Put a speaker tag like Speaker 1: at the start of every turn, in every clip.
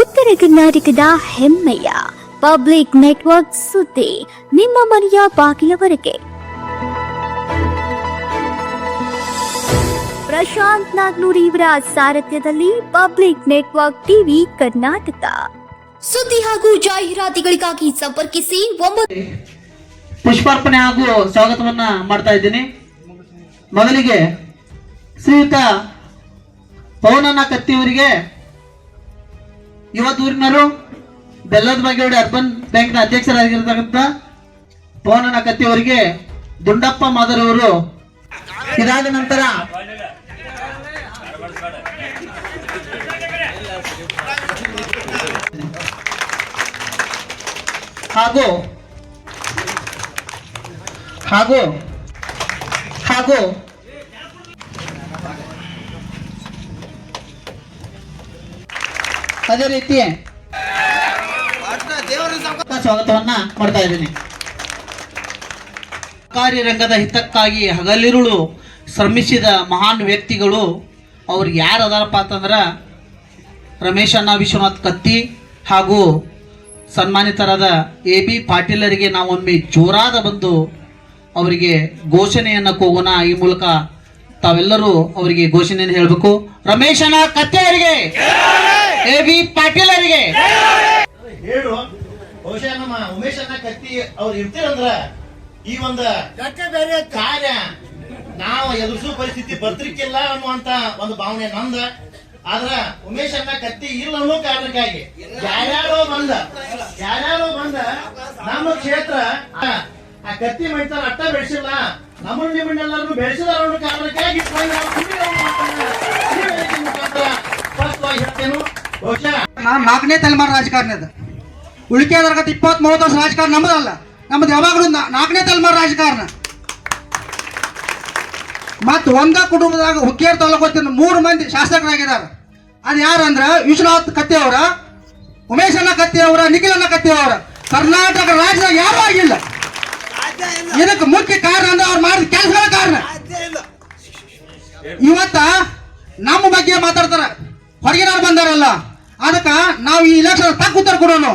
Speaker 1: ಉತ್ತರ ಕರ್ನಾಟಕದ ಹೆಮ್ಮೆಯ ಪಬ್ಲಿಕ್ ನೆಟ್ವರ್ಕ್ ಸುದ್ದಿ ನಿಮ್ಮ ಮನೆಯ ಬಾಗಿಲವರೆಗೆ. ಪ್ರಶಾಂತ್ ನಾಗ್ನೂರ್ ಇವರ ಸಾರಥ್ಯದಲ್ಲಿ ಪಬ್ಲಿಕ್ ನೆಟ್ವರ್ಕ್ ಟಿವಿ ಕರ್ನಾಟಕ. ಸುದ್ದಿ ಹಾಗೂ ಜಾಹೀರಾತುಗಳಿಗಾಗಿ ಸಂಪರ್ಕಿಸಿ ಒಂಬತ್ತು
Speaker 2: ಪುಷ್ಪಾರ್ಪಣೆ ಹಾಗೂ ಸ್ವಾಗತವನ್ನ ಮಾಡ್ತಾ ಇದ್ದೀನಿ. ಮೊದಲಿಗೆ ಶ್ರೀಯುತ ಪೌನನ ಕತ್ತಿಯವರಿಗೆ ಯುವ ಊರಿನವರು ಬೆಲ್ಲದ ಬಾಗೇವಾಡಿ ಅರ್ಬನ್ ಬ್ಯಾಂಕ್ನ ಅಧ್ಯಕ್ಷರಾಗಿರ್ತಕ್ಕಂಥ ಪವನನ ಕತ್ತಿಯವರಿಗೆ ದುಂಡಪ್ಪ ಮಾದರವರು ಇದಾದ ನಂತರ ಹಾಗೂ ಹಾಗೂ ಹಾಗೂ ಅದೇ ರೀತಿ ಸ್ವಾಗತವನ್ನ ಮಾಡ್ತಾ ಇದ್ದೀನಿ. ಕಾರ್ಯರಂಗದ ಹಿತಕ್ಕಾಗಿ ಹಗಲಿರುಳು ಶ್ರಮಿಸಿದ ಮಹಾನ್ ವ್ಯಕ್ತಿಗಳು ಅವ್ರು ಯಾರು ಅದಾರಪ್ಪ ಅಂತಂದ್ರೆ ರಮೇಶಣ್ಣ ವಿಶ್ವನಾಥ್ ಕತ್ತಿ ಹಾಗೂ ಸನ್ಮಾನಿತರಾದ ಎ ಬಿ ಪಾಟೀಲರಿಗೆ ನಾವೊಮ್ಮೆ ಜೋರಾದ ಬಂದು ಅವರಿಗೆ ಘೋಷಣೆಯನ್ನು ಕೂಗೋಣ. ಈ ಮೂಲಕ ತಾವೆಲ್ಲರೂ ಅವರಿಗೆ ಘೋಷಣೆಯನ್ನು ಹೇಳಬೇಕು. ರಮೇಶಣ್ಣ ಕತ್ತಿ ಅವರಿಗೆ! ಎ ಬಿ ಅವರಿಗೆ.
Speaker 3: ಹೇಳು. ಬಹುಶಃ ನಮ್ಮ ಉಮೇಶ್ ಅಣ್ಣ ಕತ್ತಿ ಅವ್ರು ಇರ್ತೀರಂದ್ರ ಈ ಒಂದು ಬೇರೆ ಕಾರ್ಯ ನಾವು ಎದುರಿಸೋ ಪರಿಸ್ಥಿತಿ ಬರ್ತಿರ್ಕಿಲ್ಲ ಅನ್ನುವಂತ ಒಂದು ಭಾವನೆ ನಂದ ಆದ್ರ ಉಮೇಶ್ ಅಣ್ಣ ಕತ್ತಿ ಇಲ್ಲ ಅನ್ನೋ ಕಾರಣಕ್ಕಾಗಿ ಯಾರ್ಯಾರೋ ಬಂದ ಯಾರ್ಯಾರೋ ಬಂದ ನಮ್ಮ ಕ್ಷೇತ್ರ ಆ, ಆ ಕತ್ತಿ ಮಾಡ್ತಾರ ಅಟ್ಟ ಬೆಳೆಸಿಲ್ಲ. ನಮ್ಮ ನಿಮ್ಮನ್ನೆಲ್ಲರೂ ಬೆಳೆಸಿದಾರ ಅನ್ನೋ ಕಾರಣಕ್ಕಾಗಿ ಅನ್ನೋ ಸ್ಪಷ್ಟವಾಗಿ ಹೇಳ್ತೇನು.
Speaker 4: ನಾಲ್ಕನೇ ತಲೆಮಾರು ರಾಜಕಾರಣಿ ಅದ. ತರಗತಿ ಇಪ್ಪತ್ತ್ ಮೂವತ್ತು ವರ್ಷ ರಾಜಕಾರಣ ನಮ್ಮದಲ್ಲ. ನಮ್ದು ಯಾವಾಗಲೂ ನಾಲ್ಕನೇ ತಲೆಮಾರು ರಾಜಕಾರಣ. ಮತ್ತು ಒಂದ ಕುಟುಂಬದಾಗ ಹುಕ್ಕೇರ್ ತಾಲೂಕು ಮೂರು ಮಂದಿ ಶಾಸಕರಾಗಿದ್ದಾರೆ ಅದು ಯಾರಂದ್ರ ವಿಶ್ವನಾಥ್ ಕತ್ತಿ ಅವರ ಉಮೇಶ್ ಅಣ್ಣ ಕತ್ತಿ ಅವರ ನಿಖಿಲ್ ಅಣ್ಣ ಕತ್ತಿ ಅವರ ಕರ್ನಾಟಕ ರಾಜ್ಯದಾಗ ಯಾರೂ ಆಗಿಲ್ಲ. ಇದಕ್ಕೆ ಮುಖ್ಯ ಕಾರಣ ಅಂದ್ರೆ ಅವ್ರು ಮಾಡಿದ ಕೆಲಸಗಳ ಕಾರಣ. ಇವತ್ತ ನಮ್ಮ ಬಗ್ಗೆ ಮಾತಾಡ್ತಾರ. ಹೊರಗಿನವ್ರು ಬಂದಾರಲ್ಲ, ಅದಕ್ಕ ನಾವು ಈ ಇಲೆಕ್ಷನ್ ತಕ್ಕ ಉತ್ತರ ಕೊಡೋಣ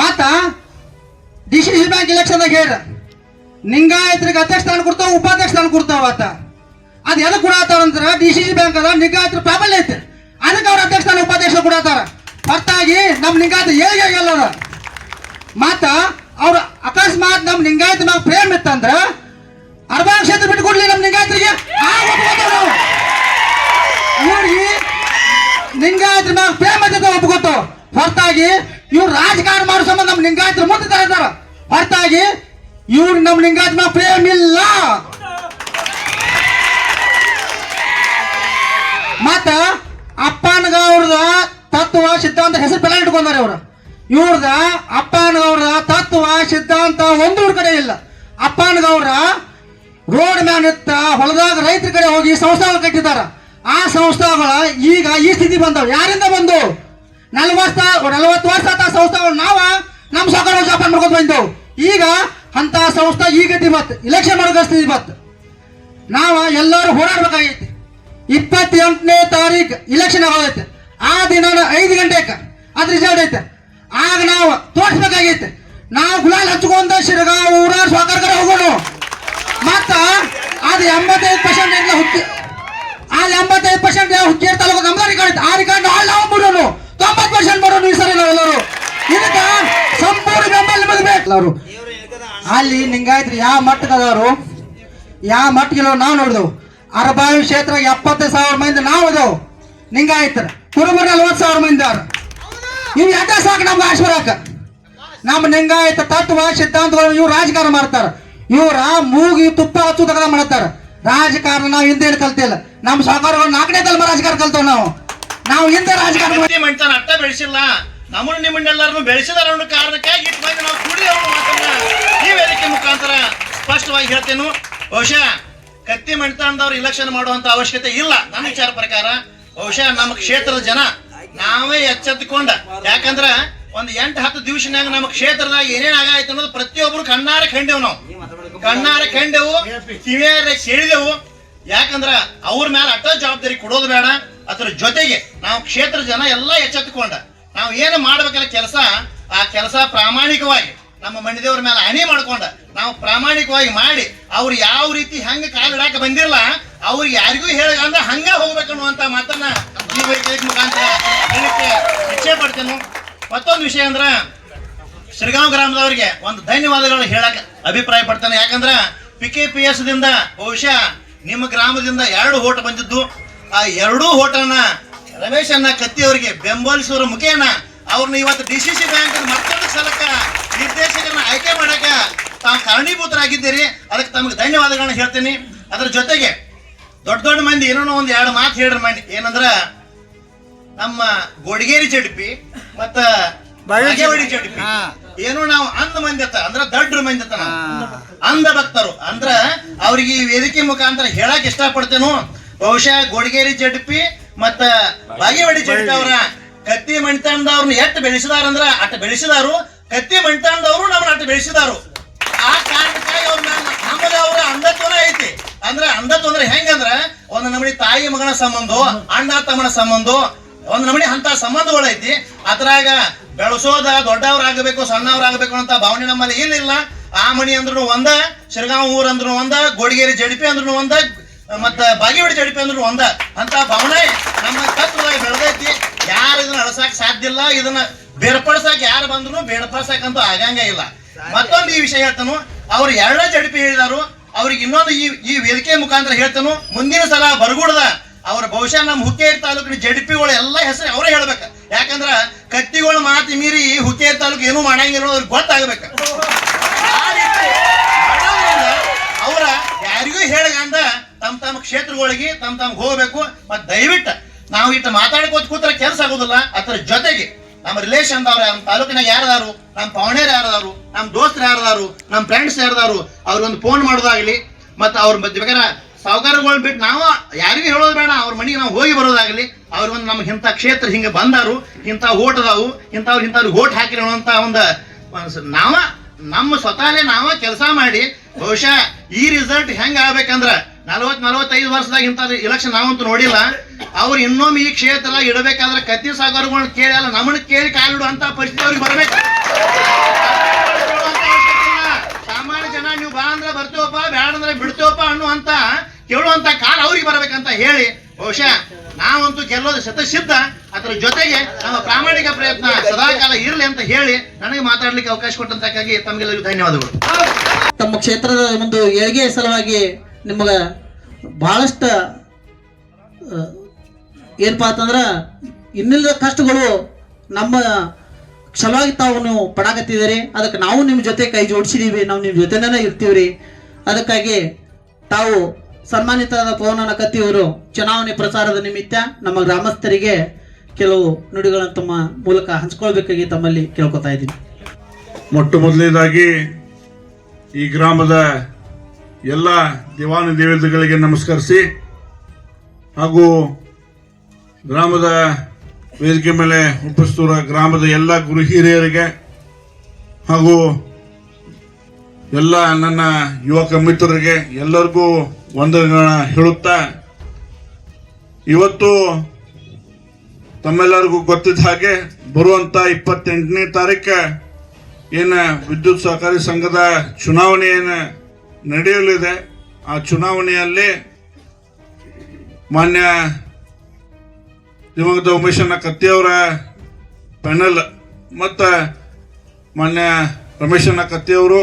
Speaker 4: ಮಾತ ಡಿ ಸಿ ಸಿ ಬ್ಯಾಂಕ್ ಇಲೆಕ್ಷನ್ದಾಗ ಹೇಳಿ ನಿಂಗಾಯತ್ರಿಗೆ ಅಧ್ಯಕ್ಷ ಸ್ಥಾನ ಕೊಡ್ತಾವ, ಉಪಾಧ್ಯಕ್ಷ ಸ್ಥಾನ ಕೊಡ್ತಾವ ಆತ. ಅದು ಎದಕ್ಕೆ ಕೊಡತ್ತಾರ ಅಂದ್ರೆ ಡಿ ಸಿ ಸಿ ಬ್ಯಾಂಕ್ ಅದ ನಿಂಗಾಯತ್ರ ಪ್ರಾಬಲ್ಯ ಐತೆ ಅದಕ್ಕೆ ಅವ್ರ ಅಧ್ಯಕ್ಷ ಸ್ಥಾನ ಉಪಾಧ್ಯಕ್ಷ ಕೊಡತ್ತಾರ ಹೊರತಾಗಿ ನಮ್ಮ ನಿಂಗಾಯತ ಏಳಿಗೆ ಅದ. ಮಾತ, ಅವ್ರ ಅಕಸ್ಮಾತ್ ನಮ್ಮ ಲಿಂಗಾಯತ ಮ್ಯಾಗ ಪ್ರೇಮ್ ಇತ್ತಂದ್ರೆ ಅರ್ಬಾ ಕ್ಷೇತ್ರ ಬಿಟ್ಟು ಕೊಡ್ಲಿ ನಮ್ಮ ನಿಂಗಾಯತ್ರಿಗೆ ಇವ್ರಿಗೆ ಲಿಂಗಾಯತ್ರ ಮ್ಯಾಗ ಪ್ರೇಮ ಒಪ್ಕೋತು ಹೊರತಾಗಿ ಇವ್ರು ರಾಜಕಾರಣ ಮಾಡೋ ಸಂಬಂಧ ನಮ್ಮ ಲಿಂಗಾಯತ್ರ ಮುಂದೆ ತರತಾರ ಹೊರತಾಗಿ ಇವ್ರು ನಮ್ಮ ಲಿಂಗಾಯತ ಮ್ಯಾಗ ಪ್ರೇಮ ಇಲ್ಲ. ಮತ್ತ ಅಪ್ಪನಗೌರದ ತತ್ವ, ಸಿದ್ಧಾಂತ ಹೆಸರು ಬೆಲೆ ಇಟ್ಕೊಂಡಾರೆ ಅವ್ರ ಇವ್ರದ ಅಪ್ಪನಗೌಡ ತತ್ವ, ಸಿದ್ಧಾಂತ ಒಂದು ಇವ್ರ ಕಡೆ ಇಲ್ಲ. ಅಪ್ಪನಗೌಡ ರೋಡ್ ಮ್ಯಾನ್ ಇತ್ತ, ಹೊಲದಾಗ ರೈತರ ಕಡೆ ಹೋಗಿ ಸಂಸ್ಥಾನ ಕಟ್ಟಿದಾರ. ಆ ಸಂಸ್ಥೆಗಳು ಈಗ ಈ ಸ್ಥಿತಿ ಬಂದವು. ಯಾರಿಂದ ಬಂದು? ನಲವತ್ತ, ನಲವತ್ತು ವರ್ಷ ಆತ ಸಂಸ್ಥೆಗಳು. ನಾವ ನಮ್ಮ ಸರ್ಕಾರ ಜಾಪನ್ ಮಾಡ್ಕೊಂಡು ಬಂದೆವು ಈಗ ಅಂತ ಸಂಸ್ಥೆ ಈಗ ಬತ್ತು ಇಲೆಕ್ಷನ್ ಮಾಡೋ ಸ್ಥಿತಿ ಬತ್ತು ನಾವ ಎಲ್ಲರೂ ಹೋರಾಡ್ಬೇಕಾಗೈತಿ. ಇಪ್ಪತ್ತೆಂಟನೇ ತಾರೀಕು ಇಲೆಕ್ಷನ್ ಆಗೋದೈತೆ ಆ ದಿನ ಐದು ಗಂಟೆಗೆ ಅದ್ ರಿಸಲ್ಟ್ ಐತೆ. ಆಗ ನಾವು ತೋರಿಸ್ಬೇಕಾಗೈತೆ. ನಾವು ಗುಲಾಲ್ ಹಚ್ಕೊಂಡ ಶಿರಗಾಂವ್ ಊರ ಸ್ವಾಕರ್ಕರ ಹೋಗೋಣ ಮತ್ತ ಅದು ಎಂಬತ್ತೈದು ಪರ್ಸೆಂಟ್ ಇಂದ ಅದು ಎಂಬತ್ತೈದು ಪರ್ಸೆಂಟ್ ಹುಕ್ಕೇರಿ ತಾಲೂಕು ನಮ್ದ ರಿಕಾರ್ಡ್ ಆ ರಿಕಾರ್ಡ್ ಹಾಳು ನಾವು ಬಿಡೋನು. ತೊಂಬತ್ತು ಪರ್ಸೆಂಟ್ ಬರೋನು ಈ ಸರಿ ನಾವೆಲ್ಲರೂ. ಇದಕ್ಕ ಸಂಪೂರ್ಣ ಬೆಂಬಲ ನಿಮಗೆ ಬೇಕು ಅಲ್ಲಿ ನಿಂಗಾಯ್ತ್ರಿ, ಯಾವ ಮಟ್ಟದವರು ಯಾವ ಮಟ್ಟಿಗೆ ನಾವು ನೋಡಿದೆವು. ಅರಬಾವಿ ಕ್ಷೇತ್ರ ಎಪ್ಪತ್ತೈದು ಸಾವಿರ ಮಂದಿ ನಾವು ಅದಾವು ನಿಂಗಾಯ್ತರ ಕುರುಬ ನಲ್ವತ್ತು ಸಾವಿರ ಮಂದಿ ಅವರು ಇವು ಎಡ್ಡ ಸಾಕು ನಮ್ಗೆ ಆಶ್ವರಾಕ ನಮ್ಮ ನಿಂಗಾಯ್ತ ತತ್ವ, ಸಿದ್ಧಾಂತಗಳು ಇವ್ರು ರಾಜಕಾರಣ ಮಾಡ್ತಾರ. ಇವ್ರ ಮೂಗಿ ತುಪ್ಪ ಹಚ್ಚು ಮಾಡ್ತಾರ. ರಾಜಕಾರಣ ನಾವು ಹಿಂದೆ ಕಲ್ತಿಲ್ಲ. ನಮ್ಮ ಸಹಕಾರಗಳು ನಾಲ್ಕನೇ ತಲೆಮಾರು ರಾಜಕಾರ ಕಲ್ತವ್ ನಾವು. ನಾವು ಹಿಂದೆ ರಾಜಕಾರಣ ಮಾಡಿ-
Speaker 3: ಮಾಡ್ತಾನ ಅಟ್ಟ ಬೆಳೆಸಿಲ್ಲ. ನಮ್ಮನ್ನು ನಿಮ್ಮನ್ನೆಲ್ಲರನ್ನು ಬೆಳೆಸಿದಾರ ಅನ್ನೋ ಕಾರಣಕ್ಕಾಗಿ ಇಟ್ಟು ಬಂದು ನಾವು ಕೂಡಿ ಈ ವೇದಿಕೆ ಮುಖಾಂತರ ಸ್ಪಷ್ಟವಾಗಿ ಹೇಳ್ತೇನು. ಬಹುಶಃ ಕತ್ತಿ ಮಣಿತಾಣದವ್ರು ಇಲೆಕ್ಷನ್ ಮಾಡುವಂತ ಅವಶ್ಯಕತೆ ಇಲ್ಲ. ನನ್ನ ವಿಚಾರ ಪ್ರಕಾರ ಬಹುಶಃ ನಮ್ಮ ಕ್ಷೇತ್ರದ ಜನ ನಾವೇ ಎಚ್ಚೆತ್ತುಕೊಂಡ. ಯಾಕಂದ್ರ ಒಂದ್ ಎಂಟು ಹತ್ತು ದಿವಸನಾಗ ನಮ್ಮ ಕ್ಷೇತ್ರದಾಗ ಏನೇನ್ ಆಗಾಯ್ತು ಅನ್ನೋದು ಪ್ರತಿಯೊಬ್ರು ಕಣ್ಣಾರ ಕಂಡೆವು ನಾವು. ಕಣ್ಣಾರ ಕಂಡೆವು, ಕಿವಿಯಾರ ಸೆಳಿದೆವು. ಯಾಕಂದ್ರ ಅವ್ರ ಮೇಲೆ ಅಟ್ಟ ಜವಾಬ್ದಾರಿ ಕೊಡೋದು ಬೇಡ, ಅದ್ರ ಜೊತೆಗೆ ನಾವು ಕ್ಷೇತ್ರ ಜನ ಎಲ್ಲ ಎಚ್ಚೆತ್ತುಕೊಂಡ. ನಾವು ಏನು ಮಾಡ್ಬೇಕಲ್ಲ ಕೆಲಸ, ಆ ಕೆಲಸ ಪ್ರಾಮಾಣಿಕವಾಗಿ ನಮ್ಮ ಮಂಡಿದೇವ್ರ ಮೇಲೆ ಹಣಿ ಮಾಡ್ಕೊಂಡ. ನಾವು ಪ್ರಾಮಾಣಿಕವಾಗಿ ಮಾಡಿ, ಅವ್ರು ಯಾವ ರೀತಿ ಹೆಂಗ ಕಾಲಿಡಾಕ ಬಂದಿಲ್ಲ ಅವ್ರು ಯಾರಿಗೂ ಹೇಳ, ಅಂದ್ರೆ ಹಂಗ ಹೋಗ್ಬೇಕನ್ನುವಂತ ಮಾತನ್ನ ಹೇಳಕ್ಕೆ ಇಚ್ಛೆ ಪಡ್ತೇನೆ. ಮತ್ತೊಂದು ವಿಷಯ ಅಂದ್ರ, ಶ್ರೀಗಾಂವ್ ಗ್ರಾಮದವರಿಗೆ ಒಂದು ಧನ್ಯವಾದಗಳು ಹೇಳಕ್ ಅಭಿಪ್ರಾಯ ಪಡ್ತಾನೆ ಯಾಕಂದ್ರ ಪಿ ಕೆ ಪಿ ಎಸ್ ದಿಂದ ಬಹುಶಃ ನಿಮ್ಮ ಗ್ರಾಮದಿಂದ ಎರಡು ಓಟ್ ಬಂದಿದ್ದು, ಆ ಎರಡೂ ಓಟನ್ನ ರಮೇಶ್ ಅನ್ನ ಕತ್ತಿ ಅವರಿಗೆ ಬೆಂಬಲಿಸುವ ಮುಖೇನ ಅವ್ರನ್ನ ಇವತ್ತು ಡಿ ಸಿ ಸಿ ಬ್ಯಾಂಕ್ ಮತ್ತೊಂದು ಸಲಕ ನಿರ್ದೇಶಕರನ್ನ ಆಯ್ಕೆ ಮಾಡಕ ತಾವು ಕಾರಣೀಭೂತರಾಗಿದ್ದೀರಿ. ಅದಕ್ಕೆ ತಮಗೆ ಧನ್ಯವಾದಗಳನ್ನ ಹೇಳ್ತೀನಿ. ಅದ್ರ ಜೊತೆಗೆ ದೊಡ್ಡ ದೊಡ್ಡ ಮಂದಿ ಏನೋ ಒಂದು ಎರಡು ಮಾತು ಹೇಳ್ರಿ ಮಂದಿ ಏನಂದ್ರ ನಮ್ಮ ಗೋಡಿಗೇರಿ ಜಡ್ಪಿ ಮತ್ತ ಏನು ನಾವು ಅಂದ ಮಂದಿ ಅಂದ್ರ ದಡ್ರ ಮಂದಿ ಅಂದ ಭಕ್ತರು. ಅಂದ್ರ ಅವ್ರಿಗೆ ಈ ವೇದಿಕೆ ಮುಖಾಂತರ ಹೇಳಕ್ ಇಷ್ಟಪಡ್ತೇನು ಬಹುಶಃ ಗೋಡಗೇರಿ ಜಡ್ಪಿ ಮತ್ತ ಬಾಗೇವಾಡಿ ಜಡ್ಪಿ ಅವರ ಕತ್ತಿ ಮಣಿತಾಂಡವ್ರನ್ನ ಎಷ್ಟು ಬೆಳೆಸಿದಾರ ಅಂದ್ರ ಅಟ್ ಬೆಳೆಸಿದಾರು ಕತ್ತಿ ಮಣಿತಾಂಡವ್ರು ನಮ್ಮನ್ನ ಅಟ್ ಬೆಳೆಸಿದಾರು. ಆ ಕಾರಣಕ್ಕಾಗಿ ಅವ್ರ ನಮ್ಮದ ಅವರ ಅಂಧತ್ವನ ಐತಿ. ಅಂದ್ರ ಅಂಧತ್ವ ಅಂದ್ರೆ ಹೆಂಗಂದ್ರ ಒಂದು ನಮನಿ ತಾಯಿ ಮಗನ ಸಂಬಂಧ ಅಣ್ಣ ತಮ್ಮನ ಸಂಬಂಧ ಒಂದು ನಮನಿ ಅಂತ ಸಂಬಂಧಗಳು ಐತಿ ಅದ್ರಾಗ ಬೆಳೆಸೋದ ದೊಡ್ಡವ್ರಾಗಬೇಕು, ಸಣ್ಣವ್ರಾಗಬೇಕು ಅಂತ ಭಾವನೆ ನಮ್ಮಲ್ಲಿ ಏನಿಲ್ಲ ಆ ಮಣಿ ಅಂದ್ರೂ ಒಂದ, ಶಿರಗಾಂವ್ ಊರ್ ಅಂದ್ರೂ ಒಂದ, ಗೋಡಿಗೇರಿ ಜಡಿಪಿ ಅಂದ್ರೂ ಒಂದ, ಮತ್ತ ಬಾಗೇವಾಡಿ ಜಡಿಪಿ ಅಂದ್ರೂ ಒಂದ. ಅಂತ ಭಾವನೆ ನಮ್ಮ ತತ್ವದಾಗ ಬೆಳೆದೈತಿ. ಯಾರು ಇದನ್ನ ಅಳಸಾಕ್ ಸಾಧ್ಯ ಇಲ್ಲ, ಇದನ್ನ ಬೇರ್ಪಡಿಸಾಕ ಯಾರು ಬಂದ್ರು ಬೇರ್ಪಡಿಸಾಕಂತೂ ಆಗಂಗ ಇಲ್ಲ. ಮತ್ತೊಂದು ಈ ವಿಷಯ ಹೇಳ್ತಾನು, ಅವ್ರು ಎರಡೇ ಜಡಿಪಿ ಹೇಳಿದಾರು, ಅವ್ರಿಗೆ ಇನ್ನೊಂದು ಈ ಈ ವೇದಿಕೆ ಮುಖಾಂತರ ಹೇಳ್ತಾನು, ಮುಂದಿನ ಸಲ ಬರಗೂಡದ ಅವ್ರ ಬಹುಶಃ ನಮ್ಮ ಹುಕ್ಕೇರಿ ತಾಲೂಕಿನ ಜಡಿಪಿಗಳು ಎಲ್ಲ ಹೆಸರು ಅವರೇ ಹೇಳ್ಬೇಕ. ಯಾಕಂದ್ರ ಕತ್ತಿಗಳ ಮಾತಿ ಮೀರಿ ಹುಕ್ಕೇರಿ ತಾಲೂಕು ಏನೂ ಮಾಡಂಗಿಲ್ಲ ಅವ್ರಿಗೆ ಗೊತ್ತಾಗಬೇಕು. ಅವರ ಯಾರಿಗೂ ಹೇಳಗಂದ ತಮ್ಮ ತಮ್ಮ ಕ್ಷೇತ್ರಗಳಿಗೆ ತಮ್ಮ ತಮ್ಗೆ ಹೋಗ್ಬೇಕು. ಮತ್ ದಯವಿಟ್ಟು ನಾವು ಇಟ್ಟು ಮಾತಾಡ್ಕೋತ ಕೂತ್ರ ಕೆಲಸ ಆಗೋದಿಲ್ಲ. ಅದರ ಜೊತೆಗೆ ನಮ್ಮ ರಿಲೇಷನ್ ಅವ್ರ ನಮ್ಮ ತಾಲೂಕಿನಾಗ ಯಾರದಾರು, ನಮ್ಮ ಪವಣೇರ್ ಯಾರದಾರು, ನಮ್ಮ ದೋಸ್ತರು ಯಾರದಾರು, ನಮ್ಮ ಫ್ರೆಂಡ್ಸ್ ಯಾರದಾರು, ಅವ್ರಿಗೊಂದು ಫೋನ್ ಮಾಡೋದಾಗ್ಲಿ ಮತ್ತು ಅವ್ರ ಬೇಕಾದ್ರೆ ಸಾವುಕಾರಗಳು ಬಿಟ್ಟು ನಾವು ಯಾರಿಗೂ ಹೇಳೋದು ಬೇಡ. ಅವ್ರ ಮನೆಗೆ ನಾವು ಹೋಗಿ ಬರೋದಾಗ್ಲಿ. ಒಂದು ನಮ್ಗೆ ಇಂಥ ಕ್ಷೇತ್ರ ಹಿಂಗೆ ಬಂದಾರು. ಇಂಥ ಓಟ್ ಅದಾವು. ಇಂಥವ್ರು ಇಂಥವ್ರಿಗೆ ಓಟ್ ಹಾಕಿರಿ ಅನ್ನೋಂಥ ಒಂದು ನಾವ, ನಮ್ಮ ಸ್ವತಃಲೇ ನಾವ ಕೆಲಸ ಮಾಡಿ, ಬಹುಶಃ ಈ ರಿಸಲ್ಟ್ ಹೆಂಗೆ ಆಗ್ಬೇಕಂದ್ರ ನಲವತ್ ನಲವತ್ತೈದು ವರ್ಷದಾಗ ಇಂಥ ಇಲೆಕ್ಷನ್ ನಾವಂತೂ ನೋಡಿಲ್ಲ. ಅವ್ರು ಇನ್ನೊಮ್ಮೆ ಈ ಕ್ಷೇತ್ರ ಇಡಬೇಕಾದ್ರೆ ಕತ್ತಿ ಸಾಗರಗಳನ್ನ ಕೇಳಿ, ಅಲ್ಲ, ನಮ್ಮನ್ನ ಕೇಳಿ ಕಾಲಿಡು ಅಂತ ಪರಿಸ್ಥಿತಿ ಅವ್ರಿಗೆ ಬರಬೇಕು. ಸಾಮಾನ್ಯ ಜನ, ನೀವು ಬಾ ಅಂದ್ರೆ ಬರ್ತೇವಪ್ಪ ಬೇಡ ಅಂದ್ರೆ ಬಿಡ್ತೀವಪ್ಪ ಅನ್ನುವಂತ ಕೇಳುವಂತ ಕಾಲ ಅವ್ರಿಗೆ ಬರಬೇಕಂತ ಹೇಳಿ, ಬಹುಶಃ ನಾವಂತೂ ಗೆಲ್ಲೋದು ಶತಸಿದ್ಧ, ಅದರ ಜೊತೆಗೆ ನಮ್ಮ ಪ್ರಾಮಾಣಿಕ ಪ್ರಯತ್ನ ಸದಾಕಾಲ ಇರಲಿ ಅಂತ ಹೇಳಿ ನನಗೆ ಮಾತಾಡ್ಲಿಕ್ಕೆ ಅವಕಾಶ ಕೊಟ್ಟಂತಕ್ಕಾಗಿ ತಮಗೆಲ್ಲರಿಗೂ ಧನ್ಯವಾದಗಳು.
Speaker 2: ತಮ್ಮ ಕ್ಷೇತ್ರದ ಒಂದು ಏಳಿಗೆ ಸಲುವಾಗಿ ನಿಮಗೆ ಬಹಳಷ್ಟು ಏನಪ್ಪಾ ಅಂತಂದ್ರೆ ಇನ್ನಿಲ್ಲದ ಕಷ್ಟಗಳು ನಮ್ಮ ಸಲುವಾಗಿ ತಾವು ನೀವು ಪಡಾಕತ್ತಿದ್ದೀರಿ. ಅದಕ್ಕೆ ನಾವು ನಿಮ್ಮ ಜೊತೆ ಕೈ ಜೋಡಿಸಿದೀವಿ. ನಾವು ನಿಮ್ಮ ಜೊತೆನೇ ಇರ್ತೀವ್ರಿ. ಅದಕ್ಕಾಗಿ ತಾವು ಸನ್ಮಾನಿತರಾದ ಪವನನ ಕತ್ತಿಯವರು ಚುನಾವಣೆ ಪ್ರಚಾರದ ನಿಮಿತ್ತ ನಮ್ಮ ಗ್ರಾಮಸ್ಥರಿಗೆ ಕೆಲವು ನುಡಿಗಳನ್ನು ತಮ್ಮ ಮೂಲಕ ಹಂಚ್ಕೊಳ್ಬೇಕಾಗಿ ತಮ್ಮಲ್ಲಿ ಕೇಳ್ಕೊತಾ ಇದ್ದೀನಿ.
Speaker 5: ಮೊಟ್ಟ ಮೊದಲನೇದಾಗಿ ಈ ಗ್ರಾಮದ ಎಲ್ಲ ದೇವಾನ ದೇವತೆಗಳಿಗೆ ನಮಸ್ಕರಿಸಿ ಹಾಗೂ ಗ್ರಾಮದ ವೇದಿಕೆ ಮೇಲೆ ಉಪಸ್ಥಿತರ ಗ್ರಾಮದ ಎಲ್ಲ ಗುರು ಹಿರಿಯರಿಗೆ ಹಾಗೂ ಎಲ್ಲ ನನ್ನ ಯುವಕ ಮಿತ್ರರಿಗೆ ಎಲ್ಲರಿಗೂ ವಂದನೆಗಳನ್ನ ಹೇಳುತ್ತಾ, ಇವತ್ತು ತಮ್ಮೆಲ್ಲರಿಗೂ ಗೊತ್ತಿದ್ದ ಹಾಗೆ ಬರುವಂತ ಇಪ್ಪತ್ತೆಂಟನೇ ತಾರೀಕು ಏನು ವಿದ್ಯುತ್ ಸಹಕಾರಿ ಸಂಘದ ಚುನಾವಣೆ ಏನು ನಡೆಯಲಿದೆ, ಆ ಚುನಾವಣೆಯಲ್ಲಿ ಮಾನ್ಯ ದಿವಂಗತ ಉಮೇಶಣ್ಣ ಕತ್ತಿಯವರ ಪ್ಯಾನಲ್ ಮತ್ತು ಮಾನ್ಯ ರಮೇಶಣ್ಣ ಕತ್ತಿಯವರು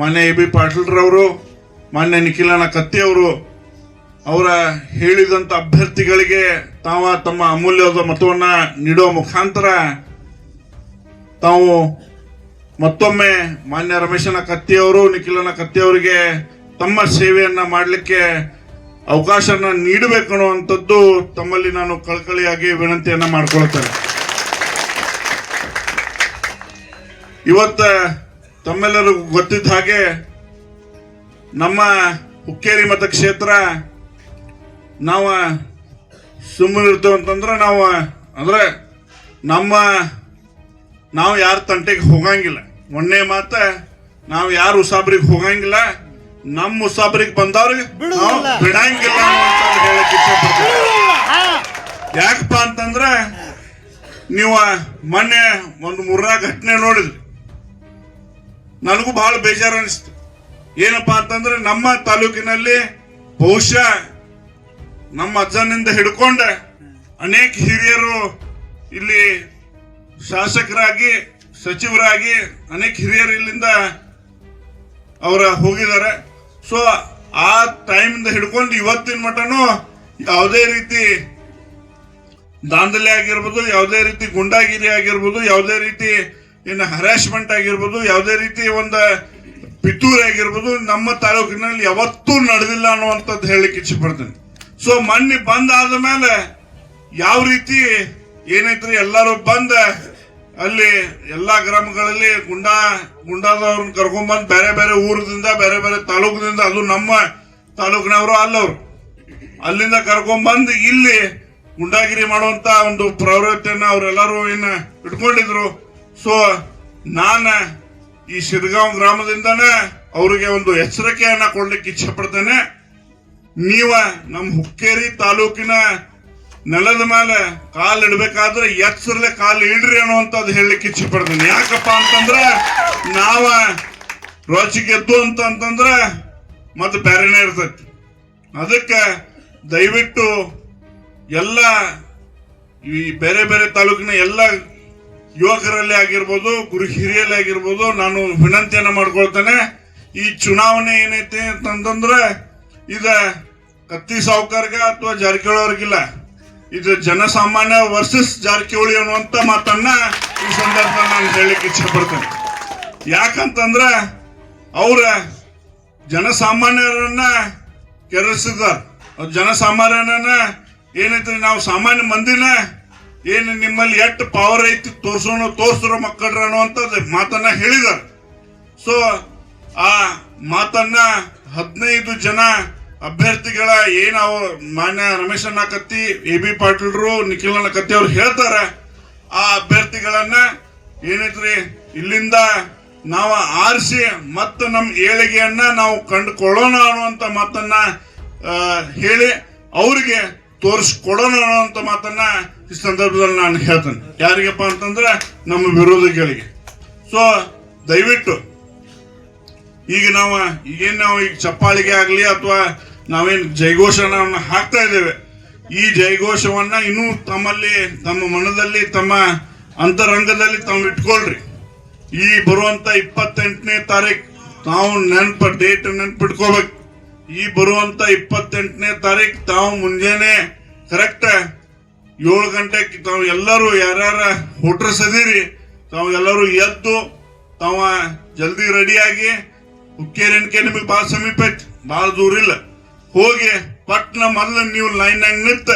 Speaker 5: ಮಾನ್ಯ ಎ ಬಿ ಪಾಟೀಲ್ರವರು ಮಾನ್ಯ ನಿಖಿಲಣ್ಣ ಕತ್ತಿಯವರು ಅವರ ಹೇಳಿದಂಥ ಅಭ್ಯರ್ಥಿಗಳಿಗೆ ತಾವ ತಮ್ಮ ಅಮೂಲ್ಯವಾದ ಮತವನ್ನು ನೀಡುವ ಮುಖಾಂತರ ತಾವು ಮತ್ತೊಮ್ಮೆ ಮಾನ್ಯ ರಮೇಶನ ಕತ್ತಿಯವರು, ನಿಖಿಲನ ಕತ್ತಿಯವರಿಗೆ ತಮ್ಮ ಸೇವೆಯನ್ನ ಮಾಡಲಿಕ್ಕೆ ಅವಕಾಶನ ನೀಡಬೇಕು ಅನ್ನುವಂಥದ್ದು ತಮ್ಮಲ್ಲಿ ನಾನು ಕಳಕಳಿಯಾಗಿ ವಿನಂತಿಯನ್ನ ಮಾಡ್ಕೊಳ್ತೇನೆ. ಇವತ್ತ ತಮ್ಮೆಲ್ಲರಿಗೂ ಗೊತ್ತಿದ್ದ ಹಾಗೆ ನಮ್ಮ ಹುಕ್ಕೇರಿ ಮತಕ್ಷೇತ್ರ ನಾವು ಸುಮ್ಮನಿರ್ತೇವೆ ಅಂತಂದ್ರೆ ನಾವು ಅಂದ್ರೆ ನಮ್ಮ ನಾವು ಯಾರ ತಂಟೆಗೆ ಹೋಗಂಗಿಲ್ಲ. ಒಂದೇ ಮಾತ ನಾವು ಯಾರು ಉಸಾಬ್ರಿಗೆ ಹೋಗಂಗಿಲ್ಲ. ನಮ್ಮ ಉಸಾಬ್ರಿಗೆ ಬಂದವ್ರಿಗೆ ಬಿಡಂಗಿಲ್ಲ ಯಾಕಪ್ಪ ಅಂತಂದ್ರೆ ನೀವು ಮೊನ್ನೆ ಒಂದು ಮೂರ್ನಾಲ್ಕು ಘಟನೆ ನೋಡಿದ್ರಿ. ನನಗೂ ಬಹಳ ಬೇಜಾರು ಅನಿಸ್ತು ಏನಪ್ಪಾ ಅಂತಂದ್ರೆ ನಮ್ಮ ತಾಲೂಕಿನಲ್ಲಿ ಬಹುಶಃ ನಮ್ಮ ಅಜ್ಜನಿಂದ ಹಿಡ್ಕೊಂಡ ಅನೇಕ ಹಿರಿಯರು ಇಲ್ಲಿ ಶಾಸಕರಾಗಿ, ಸಚಿವರಾಗಿ ಅನೇಕ ಹಿರಿಯರು ಇಲ್ಲಿಂದ ಅವರ ಹೋಗಿದ್ದಾರೆ. ಸೊ ಆ ಟೈಮಿಂದ ಹಿಡ್ಕೊಂಡು ಇವತ್ತಿನ ಮಟನು ಯಾವುದೇ ರೀತಿ ದಾಂಧಲೆ ಆಗಿರ್ಬೋದು, ಯಾವುದೇ ರೀತಿ ಗುಂಡಾಗಿರಿ ಆಗಿರ್ಬೋದು, ಯಾವುದೇ ರೀತಿ ಏನು ಹರಾಸ್ಮೆಂಟ್ ಆಗಿರ್ಬೋದು, ಯಾವುದೇ ರೀತಿ ಒಂದು ಪಿತೂರಿ ಆಗಿರ್ಬೋದು ನಮ್ಮ ತಾಲೂಕಿನಲ್ಲಿ ಯಾವತ್ತೂ ನಡೆದಿಲ್ಲ ಅನ್ನುವಂಥದ್ದು ಹೇಳಲಿಕ್ಕೆ ಇಚ್ಛೆ ಪಡ್ತೇನೆ ಸೊ ಮೊನ್ನೆ ಬಂದ್ ಯಾವ ರೀತಿ ಏನೈತ್ರಿ ಎಲ್ಲರೂ ಬಂದ ಅಲ್ಲಿ ಎಲ್ಲಾ ಗ್ರಾಮಗಳಲ್ಲಿ ಗುಂಡಾ, ಗುಂಡಾದವ್ರನ್ನ ಕರ್ಕೊಂಡ್ಬಂದು ಬೇರೆ ಬೇರೆ ಊರದಿಂದ, ಬೇರೆ ಬೇರೆ ತಾಲೂಕಿನಿಂದ, ಅದು ನಮ್ಮ ತಾಲೂಕಿನವರು ಅಲ್ಲವರು. ಅಲ್ಲಿಂದ ಕರ್ಕೊಂಡ್ಬಂದು ಇಲ್ಲಿ ಗುಂಡಾಗಿರಿ ಮಾಡುವಂತ ಒಂದು ಪ್ರವೃತ್ತಿಯನ್ನು ಅವರೆಲ್ಲರೂ ಏನು ಇಟ್ಕೊಂಡಿದ್ರು. ಸೊ ನಾನ ಈ ಶಿರ್ಗಾಂವ್ ಗ್ರಾಮದಿಂದನೇ ಅವರಿಗೆ ಒಂದು ಎಚ್ಚರಿಕೆಯನ್ನ ಕೊಡ್ಲಿಕ್ಕೆ ಇಚ್ಛೆ ಪಡ್ತೇನೆ ನೀವ ನಮ್ಮ ಹುಕ್ಕೇರಿ ತಾಲೂಕಿನ ನೆಲದ ಮೇಲೆ ಕಾಲ್ ಇಡ್ಬೇಕಾದ್ರೆ ಎಚ್ಚರಲೆ ಕಾಲ್ ಇಡ್ರಿ ಅನ್ನುವಂಥದ್ದು ಹೇಳಲಿಕ್ಕೆ ಇಚ್ಛೆ ಪಡ್ತೇನೆ ಯಾಕಪ್ಪ ಅಂತಂದ್ರೆ ನಾವ ರೋಚಿ ಗೆದ್ದು ಅಂತಂತಂದ್ರೆ ಮತ್ತೆ ಬೇರೆನೇ ಇರ್ತೈತಿ. ಅದಕ್ಕೆ ದಯವಿಟ್ಟು ಎಲ್ಲ ಈ ಬೇರೆ ಬೇರೆ ತಾಲೂಕಿನ ಎಲ್ಲ ಯುವಕರಲ್ಲಿ ಆಗಿರ್ಬೋದು, ಗುರು ಹಿರಿಯಲ್ಲಿ ಆಗಿರ್ಬೋದು, ನಾನು ವಿನಂತಿಯನ್ನು ಮಾಡ್ಕೊಳ್ತೇನೆ. ಈ ಚುನಾವಣೆ ಏನೈತೆ ಅಂತಂದ್ರೆ, ಇದ ಕತ್ತಿ ಸಾವುಕಾರ್ಗ ಅಥವಾ ಜಾರಕಿಹೊಳಿ ಇದು ಜನಸಾಮಾನ್ಯ ವರ್ಸಸ್ ಜಾರಕಿಹೊಳಿ ಅನ್ನುವಂಥ ಮಾತನ್ನ ಈ ಸಂದರ್ಭ ನಾನು ಹೇಳಲಿಕ್ಕೆ ಇಚ್ಛೆ ಪಡ್ತೇನೆ. ಯಾಕಂತಂದ್ರೆ, ಅವ್ರ ಜನಸಾಮಾನ್ಯರನ್ನ ಕೆರಳಿಸಿದ್ದಾರೆ. ಅವ್ರ ಜನಸಾಮಾನ್ಯರನ್ನ ಏನೈತ್ರಿ ನಾವು ಸಾಮಾನ್ಯ ಮಂದಿನ ಏನು ನಿಮ್ಮಲ್ಲಿ ಎಷ್ಟು ಪವರ್ ಐತಿ ತೋರ್ಸೋಣ ತೋರ್ಸ್ರೋ ಮಕ್ಕಳ್ರ ಅನ್ನುವಂಥದ್ದು ಮಾತನ್ನ ಹೇಳಿದಾರ ಸೊ ಆ ಮಾತನ್ನ ಹದಿನೈದು ಜನ ಅಭ್ಯರ್ಥಿಗಳ ಏನು ಅವ್ರ ಮಾನ್ಯ ರಮೇಶ್ ಅಣ್ಣಕತ್ತಿ ಎ ಬಿ ಪಾಟೀಲ್ರು, ನಿಖಿಲ್ ಅಣ್ಣಕತ್ತಿ ಅವ್ರು ಹೇಳ್ತಾರೆ, ಆ ಅಭ್ಯರ್ಥಿಗಳನ್ನ ಏನೈತ್ರಿ, ಇಲ್ಲಿಂದ ನಾವು ಆರಿಸಿ ಮತ್ತು ನಮ್ಮ ಏಳಿಗೆಯನ್ನ ನಾವು ಕಂಡುಕೊಳ್ಳೋಣ ಅನ್ನುವಂತ ಮಾತನ್ನ ಹೇಳಿ ಅವರಿಗೆ ತೋರಿಸ್ಕೊಡೋಣ ಅಂತ ಮಾತನ್ನ ಈ ಸಂದರ್ಭದಲ್ಲಿ ನಾನು ಹೇಳ್ತೇನೆ. ಯಾರಿಗಪ್ಪ ಅಂತಂದ್ರೆ ನಮ್ಮ ವಿರೋಧಿಗಳಿಗೆ. ಸೊ ದಯವಿಟ್ಟು ಈಗ ನಾವು ಈಗೇನ್ ನಾವು ಈಗ ಚಪ್ಪಾಳಿಗೆ ಆಗಲಿ ಅಥವಾ ನಾವೇನು ಜಯಘೋಷಣವನ್ನು ಹಾಕ್ತಾ ಇದ್ದೇವೆ, ಈ ಜೈಘೋಷವನ್ನ ಇನ್ನೂ ತಮ್ಮಲ್ಲಿ, ತಮ್ಮ ಮನದಲ್ಲಿ, ತಮ್ಮ ಅಂತರಂಗದಲ್ಲಿ ತಾವು ಇಟ್ಕೊಳ್ರಿ. ಈ ಬರುವಂತ ಇಪ್ಪತ್ತೆಂಟನೇ ತಾರೀಕು ತಾವು ನೆನ್ಪು ಡೇಟ್ ನೆನ್ಪಿಟ್ಕೋಬೇಕು. ಈ ಬರುವಂತ ಇಪ್ಪತ್ತೆಂಟನೇ ತಾರೀಕು ತಾವು ಮುಂಜಾನೆ ಕರೆಕ್ಟ್ ಏಳು ಗಂಟೆಗೆ ತಾವು ಎಲ್ಲರೂ ಯಾರ್ಯಾರ ವೋಟರ್ಸ್ ಅದೀರಿ ತಾವು ಎಲ್ಲರೂ ಎದ್ದು ತಾವ ಜಲ್ದಿ ರೆಡಿಯಾಗಿ ಹುಕ್ಕೇರಿನ್ಕೆ ನಿಮಗೆ ಭಾಳ ಸಮೀಪ ಐತಿ ಭಾಳ ದೂರ ಇಲ್ಲ. ಹೋಗಿ ಪಟ್ನ ಮೊದಲು ನೀವು ಲೈನ್ನಾಗ ನಿಂತ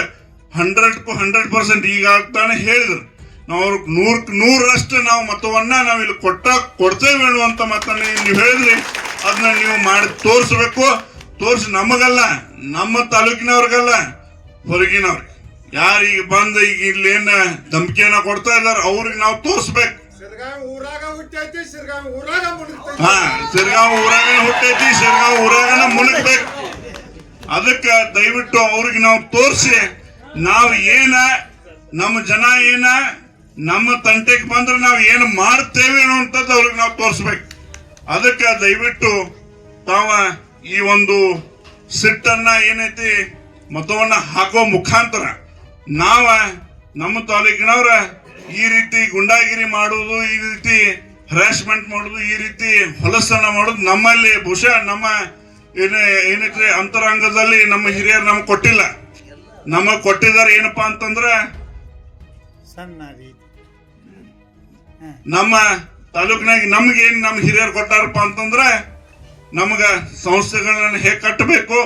Speaker 5: ಹಂಡ್ರೆಡ್ ಹಂಡ್ರೆಡ್ ಪರ್ಸೆಂಟ್ ಈಗ ಆಗ್ತಾನೆ ಹೇಳಿದ್ರು. ನಾವು ಅವ್ರಿಗೆ ನೂರಕ್ಕೆ ನೂರರಷ್ಟು ನಾವು ಮತವನ್ನ ನಾವು ಇಲ್ಲಿ ಕೊಟ್ಟ ಕೊಡ್ತೇವೆ ಅಂತ ಮತನ್ನ ನೀವು ಹೇಳಿದ್ರಿ. ಅದನ್ನ ನೀವು ಮಾಡಿ ತೋರಿಸ್ಬೇಕು. ತೋರಿಸಿ ನಮಗಲ್ಲ ನಮ್ಮ ತಾಲೂಕಿನವ್ರಿಗಲ್ಲ ಹೊರಗಿನವ್ರಿಗೆ. ಯಾರು ಈಗ ಬಂದು ಈಗ ಇಲ್ಲೇನ ಧಮಕಿಯನ್ನ ಕೊಡ್ತಾ ಇದಾರೆ ಅವ್ರಿಗೆ ನಾವು ತೋರಿಸ್ಬೇಕು.
Speaker 6: ಸಿರ್ಗಾಂವ್ ಊರಾಗ ಹುಟ್ಟೈತಿ ಸಿರ್ಗಾಂವ್ ಊರಾಗ ಮುಳುಗ್ತೈತಿ
Speaker 5: ಹಾ ಸಿರ್ಗಾಂವ್ ಊರಾಗನ ಹುಟ್ಟೈತಿ ಸಿರ್ಗಾಂವ್ ಊರಾಗನ ಮುಳುಗ್ಬೇಕು ಅದಕ್ಕೆ ದಯವಿಟ್ಟು ಅವ್ರಿಗೆ ನಾವು ತೋರಿಸಿ ನಾವು ಏನ ನಮ್ಮ ಜನ ಏನ ನಮ್ಮ ತಂಟೆಗೆ ಬಂದ್ರೆ ನಾವು ಏನು ಮಾಡ್ತೇವೆ ಅನ್ನುವಂಥದ್ದು ಅವ್ರಿಗೆ ನಾವು ತೋರಿಸ್ಬೇಕು. ಅದಕ್ಕೆ ದಯವಿಟ್ಟು ತಾವ ಈ ಒಂದು ಸಿಟ್ಟನ್ನ ಏನೈತಿ ಮತವನ್ನ ಹಾಕೋ ಮುಖಾಂತರ ನಾವ ನಮ್ಮ ತಾಲೂಕಿನವ್ರ ಈ ರೀತಿ ಗುಂಡಾಗಿರಿ ಮಾಡುವುದು ಈ ರೀತಿ ಹರಾಸ್ಮೆಂಟ್ ಮಾಡುದು ಈ ರೀತಿ ಹೊಲಸನ ಮಾಡುದು ನಮ್ಮಲ್ಲಿ ಬಹುಶಃ ನಮ್ಮ ಏನ ಏನೈತಿ ಅಂತರಂಗದಲ್ಲಿ ನಮ್ಮ ಹಿರಿಯರು ನಮ್ಗೆ ಕೊಟ್ಟಿಲ್ಲ. ನಮಗ್ ಕೊಟ್ಟಿದ್ದಾರೆ ಏನಪ್ಪಾ ಅಂತಂದ್ರ ನಮ್ಮ ತಾಲೂಕಿನಾಗ ನಮ್ಗೆ ಏನ್ ನಮ್ಮ ಹಿರಿಯರು ಕೊಟ್ಟಾರಪ್ಪ ಅಂತಂದ್ರ ನಮಗ ಸಂಸ್ಥೆಗಳನ್ನ ಹೇಗೆ ಕಟ್ಟಬೇಕು,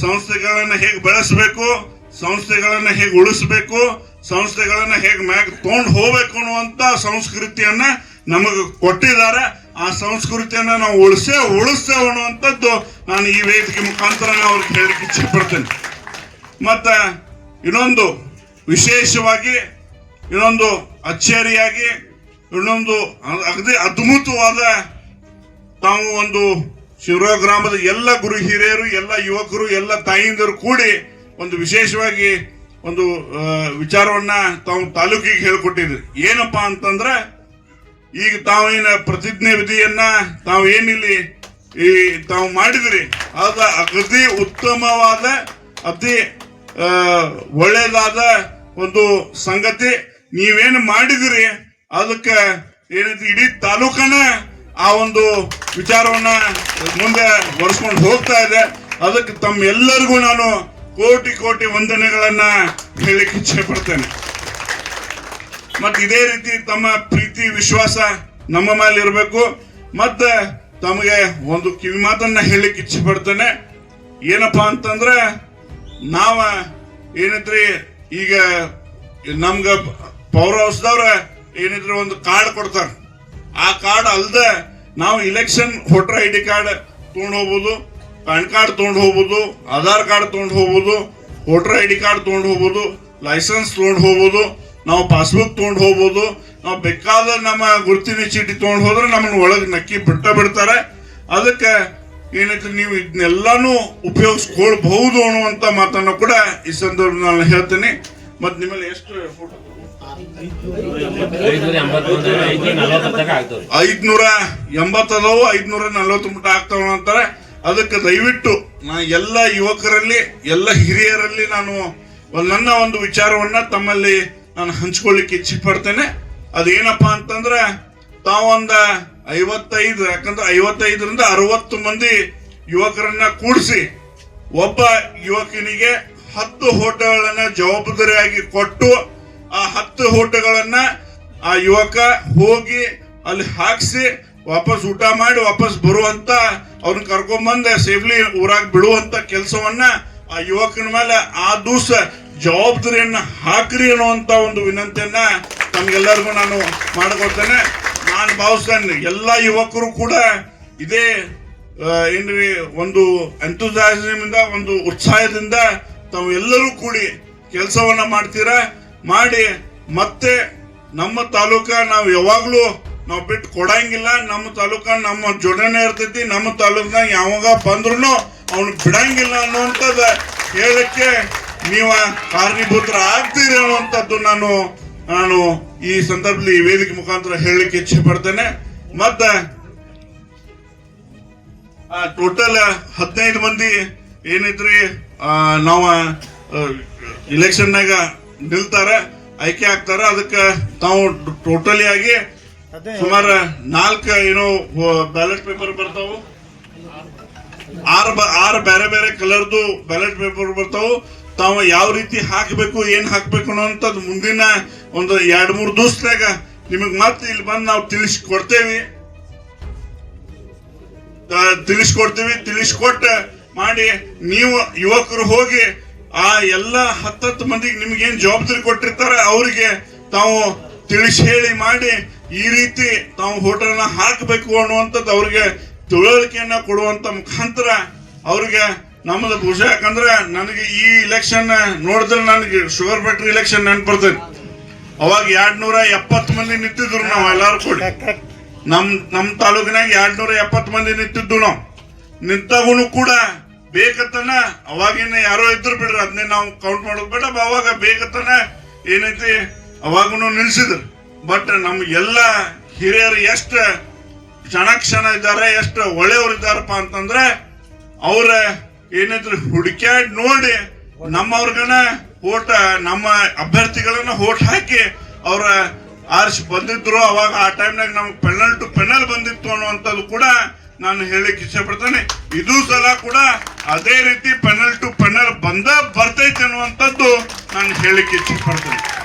Speaker 5: ಸಂಸ್ಥೆಗಳನ್ನ ಹೇಗೆ ಬೆಳೆಸಬೇಕು, ಸಂಸ್ಥೆಗಳನ್ನ ಹೇಗೆ ಉಳಿಸ್ಬೇಕು, ಸಂಸ್ಥೆಗಳನ್ನ ಹೇಗೆ ಮ್ಯಾಗ ತಗೊಂಡು ಹೋಗ್ಬೇಕು ಅನ್ನುವಂತ ಸಂಸ್ಕೃತಿಯನ್ನ ನಮಗೆ ಕೊಟ್ಟಿದ್ದಾರೆ. ಆ ಸಂಸ್ಕೃತಿಯನ್ನ ನಾವು ಉಳಿಸೇ ಉಳಿಸ್ತೇವೆ ಅನ್ನುವಂಥದ್ದು ನಾನು ಈ ವೇದಿಕೆ ಮುಖಾಂತರ ಅವ್ರಿಗೆ ಹೇಳಲಿಕ್ಕೆ ಇಚ್ಛೆ ಪಡ್ತೇನೆ ಮತ್ತ ಇನ್ನೊಂದು ವಿಶೇಷವಾಗಿ, ಇನ್ನೊಂದು ಅಚ್ಚರಿಯಾಗಿ, ಇನ್ನೊಂದು ಅಗದಿ ಅದ್ಭುತವಾದ ತಾವು ಒಂದು ಶಿವರಾವ್ ಗ್ರಾಮದ ಎಲ್ಲ ಗುರು ಹಿರಿಯರು, ಎಲ್ಲ ಯುವಕರು, ಎಲ್ಲ ತಾಯಿಂದರು ಕೂಡಿ ಒಂದು ವಿಶೇಷವಾಗಿ ಒಂದು ವಿಚಾರವನ್ನ ತಾವು ತಾಲೂಕಿಗೆ ಹೇಳ್ಕೊಟ್ಟಿದ್ರು. ಏನಪ್ಪಾ ಅಂತಂದ್ರೆ, ಈಗ ತಾವೇನ ಪ್ರತಿಜ್ಞೆ ವಿಧಿಯನ್ನ ತಾವು ಏನಿಲ್ಲಿ ಈ ತಾವು ಮಾಡಿದ್ರಿ ಅದು ಅಗದಿ ಉತ್ತಮವಾದ, ಅತಿ ಒಳ್ಳೆಯದಾದ ಒಂದು ಸಂಗತಿ ನೀವೇನು ಮಾಡಿದಿರಿ, ಅದಕ್ಕೆ ಏನೈತಿ ಇಡೀ ತಾಲೂಕನ ಆ ಒಂದು ವಿಚಾರವನ್ನ ಮುಂದೆ ಒರೆಸ್ಕೊಂಡು ಹೋಗ್ತಾ ಇದೆ. ಅದಕ್ಕೆ ತಮ್ಮೆಲ್ಲರಿಗೂ ನಾನು ಕೋಟಿ ಕೋಟಿ ವಂದನೆಗಳನ್ನ ಹೇಳಲಿಕ್ಕೆ ಇಚ್ಛೆ ಪಡ್ತೇನೆ. ಮತ್ತೆ ಇದೇ ರೀತಿ ತಮ್ಮ ಪ್ರೀತಿ, ವಿಶ್ವಾಸ ನಮ್ಮ ಮೇಲೆ ಇರಬೇಕು. ಮತ್ತೆ ತಮಗೆ ಒಂದು ಕಿವಿ ಮಾತನ್ನ ಹೇಳಲಿಕ್ಕೆ ಇಚ್ಛೆ ಪಡ್ತೇನೆ. ಏನಪ್ಪಾ ಅಂತಂದ್ರೆ, ನಾವ ಏನಿದ್ರಿ, ಈಗ ನಮ್ಗ ಪವರ್ ಹೌಸ್ದವ್ರ ಏನಿದ್ರೆ ಒಂದು ಕಾರ್ಡ್ ಕೊಡ್ತಾರೆ. ಆ ಕಾರ್ಡ್ ಅಲ್ದೆ ನಾವು election voter I D card ತೊಗೊಂಡು ಹೋಗ್ಬೋದು, ಪ್ಯಾನ್ ಕಾರ್ಡ್ ತೊಗೊಂಡು ಹೋಗ್ಬೋದು, ಆಧಾರ್ ಕಾರ್ಡ್ ತೊಗೊಂಡು ಹೋಗ್ಬೋದು ವೋಟರ್ ಐ ಡಿ ಕಾರ್ಡ್ ತೊಗೊಂಡು ಹೋಗ್ಬೋದು ಲೈಸೆನ್ಸ್ ತೊಗೊಂಡು ಹೋಗ್ಬೋದು, ನಾವು ಪಾಸ್ಬುಕ್ ತೊಗೊಂಡು ಹೋಗ್ಬೋದು, ನಾವು ಬೇಕಾದ ನಮ್ಮ ಗುರುತಿನ ಚೀಟಿ ತೊಗೊಂಡು ಹೋದ್ರೆ ನಮ್ಮನ್ನ ಒಳಗೆ ನಕ್ಕಿ ಬಿಟ್ಟ ಬಿಡ್ತಾರೆ. ಅದಕ್ಕೆ ಏನೈತೆ ನೀವು ಇದನ್ನೆಲ್ಲಾನು ಉಪಯೋಗಿಸ್ಕೊಳ್ಬಹುದು ಅನ್ನುವಂಥ ಮಾತನ್ನು ಕೂಡ ಈ ಸಂದರ್ಭದಲ್ಲಿ ನಾನು ಹೇಳ್ತೀನಿ. ಮತ್ತು ನಿಮ್ಮಲ್ಲಿ ಎಷ್ಟು ಫೋಟೋ
Speaker 7: ಐದ್ನೂರ
Speaker 5: ಎಂಬತ್ತದವು ಐದ್ನೂರ ನಲವತ್ತು ಮಟ್ಟ ಆಗ್ತಾವ ಅಂತಾರೆ. ಅದಕ್ಕೆ ದಯವಿಟ್ಟು ನಾ ಎಲ್ಲ ಯುವಕರಲ್ಲಿ, ಎಲ್ಲ ಹಿರಿಯರಲ್ಲಿ ನಾನು ನನ್ನ ಒಂದು ವಿಚಾರವನ್ನ ತಮ್ಮಲ್ಲಿ ನಾನು ಹಂಚ್ಕೊಳ್ಳಿಕ್ಕೆ ಇಚ್ಛೆ ಪಡ್ತೇನೆ ಅದೇನಪ್ಪಾ ಅಂತಂದ್ರೆ, ತಾವೊಂದ ಐವತ್ತೈದು, ಯಾಕಂದ್ರೆ ಐವತ್ತೈದರಿಂದ ಅರವತ್ತು ಮಂದಿ ಯುವಕರನ್ನ ಕೂಡಿಸಿ, ಒಬ್ಬ ಯುವಕನಿಗೆ ಹತ್ತು ಹೋಟೆಲ್ಗಳನ್ನ ಜವಾಬ್ದಾರಿಯಾಗಿ ಕೊಟ್ಟು ಆ ಹತ್ತು ಹೋಟೆಗಳನ್ನ ಆ ಯುವಕ ಹೋಗಿ ಅಲ್ಲಿ ಹಾಕ್ಸಿ ವಾಪಸ್ ಊಟ ಮಾಡಿ ವಾಪಸ್ ಬರುವಂತ ಅವ್ರನ್ನ ಕರ್ಕೊಂಬಂದ ಸೇಫ್ಲಿ ಊರಾಗ ಬಿಡುವಂತ ಕೆಲಸವನ್ನ ಆ ಯುವಕನ ಮೇಲೆ ಆ ದಿವಸ ಜವಾಬ್ದಾರಿಯನ್ನ ಹಾಕ್ರಿ ಅನ್ನುವಂತ ಒಂದು ವಿನಂತಿಯನ್ನ ತಮ್ಗೆಲ್ಲರಿಗೂ ನಾನು ಮಾಡ್ಕೊಳ್ತೇನೆ. ನಾನು ಭಾವಿಸ್ತೇನೆ ಎಲ್ಲಾ ಯುವಕರು ಕೂಡ ಇದೇ ಏನ್ರಿ ಒಂದು ಇಂದ ಒಂದು ಉತ್ಸಾಹದಿಂದ ತಾವು ಎಲ್ಲರೂ ಕೂಡಿ ಕೆಲಸವನ್ನ ಮಾಡ್ತೀರಾ? ಮಾಡಿ, ಮತ್ತೆ ನಮ್ಮ ತಾಲೂಕ ನಾವು ಯಾವಾಗಲೂ ನಾವು ಬಿಟ್ಟು ಕೊಡಂಗಿಲ್ಲ. ನಮ್ಮ ತಾಲೂಕ ನಮ್ಮ ಜೊಡನೆ ಇರ್ತೈತಿ. ನಮ್ಮ ತಾಲೂಕ್ನಾಗ ಯಾವಾಗ ಬಂದ್ರು ಅವನು ಬಿಡಂಗಿಲ್ಲ ಅನ್ನುವಂಥದ್ದು ಹೇಳಕ್ಕೆ ನೀವು ಕಾರಣೀಭೂತರ ಆಗ್ತೀರಿ ಅನ್ನುವಂಥದ್ದು ನಾನು ನಾನು ಈ ಸಂದರ್ಭದಲ್ಲಿ ವೇದಿಕೆ ಮುಖಾಂತರ ಹೇಳಲಿಕ್ಕೆ ಇಚ್ಛೆ ಪಡ್ತೇನೆ. ಮತ್ತೆ ಟೋಟಲ್ ಹದಿನೈದು ಮಂದಿ ಏನಿದ್ರಿ ನಾವು ಇಲೆಕ್ಷನ್ನಾಗ ನಿಲ್ತಾರ ಆಯ್ಕೆ ಆಗ್ತಾರ. ಅದಕ್ಕೆ ತಾವು ಟೋಟಲಿ ಆಗಿ ಸುಮಾರು ನಾಲ್ಕು ಏನೋ ಬ್ಯಾಲೆಟ್ ಪೇಪರ್ ಬರ್ತಾವು. ಆರು ಆರು ಬೇರೆ ಬೇರೆ ಕಲರ್ದು ಬ್ಯಾಲೆಟ್ ಪೇಪರ್ ಬರ್ತಾವು. ತಾವು ಯಾವ ರೀತಿ ಹಾಕಬೇಕು ಏನ್ ಹಾಕ್ಬೇಕು ಅನ್ನೋಂಥದ್ದು ಮುಂದಿನ ಒಂದು ಎರಡು ಮೂರು ದಿವಸದಾಗ ನಿಮಗೆ ಮತ್ತೆ ಇಲ್ಲಿ ಬಂದು ನಾವು ತಿಳಿಸ್ಕೊಡ್ತೇವೆ. ತಿಳಿಸ್ಕೊಡ್ತೀವಿ. ತಿಳಿಸ್ಕೊಟ್ಟು ಮಾಡಿ ನೀವು ಯುವಕರು ಹೋಗಿ ಆ ಎಲ್ಲ ಹತ್ತತ್ತು ಮಂದಿಗೆ ನಿಮ್ಗೆ ಏನ್ ಜವಾಬ್ದಾರಿ ಕೊಟ್ಟಿರ್ತಾರೆ, ಅವರಿಗೆ ತಾವು ತಿಳಿಸಿ ಹೇಳಿ ಮಾಡಿ ಈ ರೀತಿ ತಾವು ಹೋಟೆಲ್ನ ಹಾಕಬೇಕು ಅನ್ನುವಂಥದ್ದು ಅವ್ರಿಗೆ ತಿಳುವಳಿಕೆಯನ್ನ ಕೊಡುವಂತ ಮುಖಾಂತರ ಅವ್ರಿಗೆ ನಮ್ಮದು ಭುಜ. ಯಾಕಂದ್ರೆ ನನಗೆ ಈ ಇಲೆಕ್ಷನ್ ನೋಡಿದ್ರೆ ನನಗೆ ಶುಗರ್ ಫ್ಯಾಕ್ಟ್ರಿ ಇಲೆಕ್ಷನ್ ನೆನ್ಪರ್ತೈತಿ ಅವಾಗ ಎರಡ್ ನೂರ ಎಪ್ಪತ್ತು ಮಂದಿ ನಿಂತಿದ್ರು ನಾವು ಎಲ್ಲಾರು ಕೂಡಿ. ನಮ್ ನಮ್ ತಾಲೂಕಿನಾಗ ಎರಡ್ ನೂರ ಎಪ್ಪತ್ತು ಮಂದಿ ನಿಂತಿದ್ದು ನಾವು. ನಿಂತಾಗೂ ಕೂಡ ಬೇಕತ್ತನ? ಅವಾಗಿನ ಯಾರೋ ಇದ್ರು ಬಿಡ್ರಿ ಅದನ್ನೇ ನಾವು ಕೌಂಟ್ ಮಾಡೋದು ಬೇಡ. ಅವಾಗ ಬೇಕತ್ತನ? ಏನೈತಿ? ಅವಾಗೂ ನಿಲ್ಸಿದ್ರು. ಬಟ್ ನಮ್ ಎಲ್ಲ ಹಿರಿಯರು ಎಷ್ಟು ಕ್ಷಣ ಕ್ಷಣ ಇದ್ದಾರೆ, ಎಷ್ಟು ಒಳ್ಳೆಯವ್ರು ಇದ್ದಾರಪ್ಪ ಅಂತಂದ್ರೆ, ಅವ್ರ ಏನೈತ್ರಿ, ಹುಡುಕ್ಯಾಡ್ ನೋಡಿ ನಮ್ಮವ್ರಗನ ಓಟ, ನಮ್ಮ ಅಭ್ಯರ್ಥಿಗಳನ್ನ ಓಟ್ ಹಾಕಿ ಅವ್ರ ಆರ್ಸಿ ಬಂದಿದ್ರು. ಅವಾಗ ಆ ಟೈಮ್ನಾಗ ನಮ್ಗೆ ಪೆನಲ್ ಟು ಪೆನಲ್ ಬಂದಿತ್ತು ಅನ್ನುವಂಥದ್ದು ಕೂಡ ನಾನು ಹೇಳಕ್ ಇಷ್ಟಪಡ್ತೇನೆ. ಪಡ್ತೇನೆ ಇದು ಸಲ ಕೂಡ ಅದೇ ರೀತಿ ಪೆನಲ್ ಟು ಪೆನಲ್ ಬಂದ ಬರ್ತೈತೆ ಅನ್ನುವಂಥದ್ದು ನಾನು ಹೇಳಕ್ ಇಷ್ಟಪಡ್ತೇನೆ. ಪಡ್ತೇನೆ